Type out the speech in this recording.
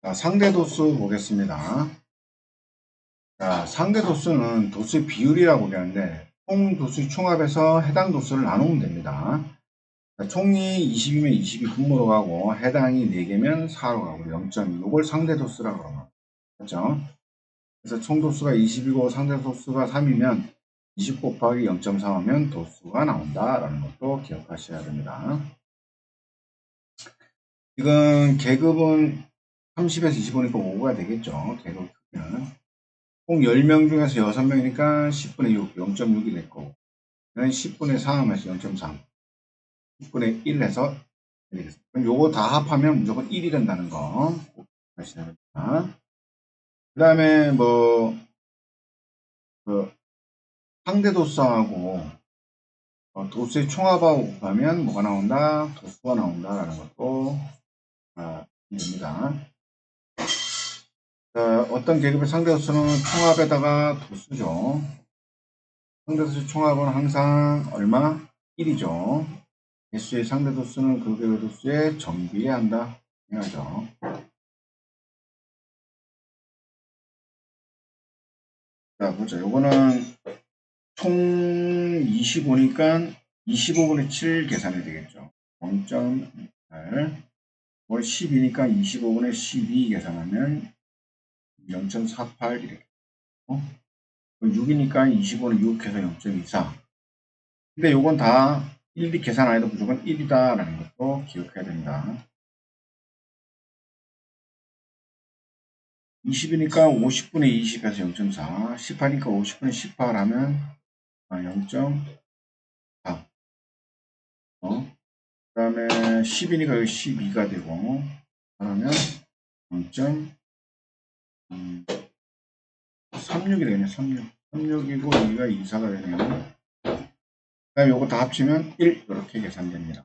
자, 상대 도수 보겠습니다. 자, 상대 도수는 도수의 비율이라고 하는데 총 도수 총합해서 해당 도수를 나누면 됩니다. 자, 총이 20이면 20이 분모로 가고 해당이 4개면 4로 가고 0.2 이걸 상대 도수라고 합니다. 그렇죠? 그래서 총 도수가 20이고 상대 도수가 3이면 20 곱하기 0.3 하면 도수가 나온다라는 것도 기억하셔야 됩니다. 지금 계급은 30에서 25니까 5가 되겠죠. 계급 크기는. 총 10명 중에서 6명이니까 10분의 6, 0.6이 될 거고. 10분의 4 하면서 0.3. 10분의 1 해서 1이 됐습니다. 그럼 요거 다 합하면 무조건 1이 된다는 거. 꼭 됩니다. 그 다음에 뭐, 그, 상대 도수하고 어, 도수의 총합하고 가면 뭐가 나온다? 도수가 나온다라는 것도 아, 됩니다. 자, 어떤 계급의 상대 도수는 총합에다가 도수죠. 상대 도수 총합은 항상 얼마? 1이죠. 개수의 상대 도수는 그 계급 도수에 정비해야 한다. 해야죠. 자, 보자. 요거는 총 25니까 25분의 7 계산이 되겠죠. 0.8. 뭘 10이니까 25분의 12 계산하면 0.48 이렇게. 어? 6이니까 25는 6 해서 0.24. 근데 요건 다 1D 계산 안 해도 무조건 1이다라는 것도 기억해야 됩니다. 20이니까 50분의 20에서 0.4, 18이니까 50분의 18 하면 0.4. 어? 그 다음에 10이니까 여기 12가 되고, 그러면 0.36이 되네, 36. 36이고, 여기가 24가 되네요. 그 다음에 요거 다 합치면 1, 이렇게 계산됩니다.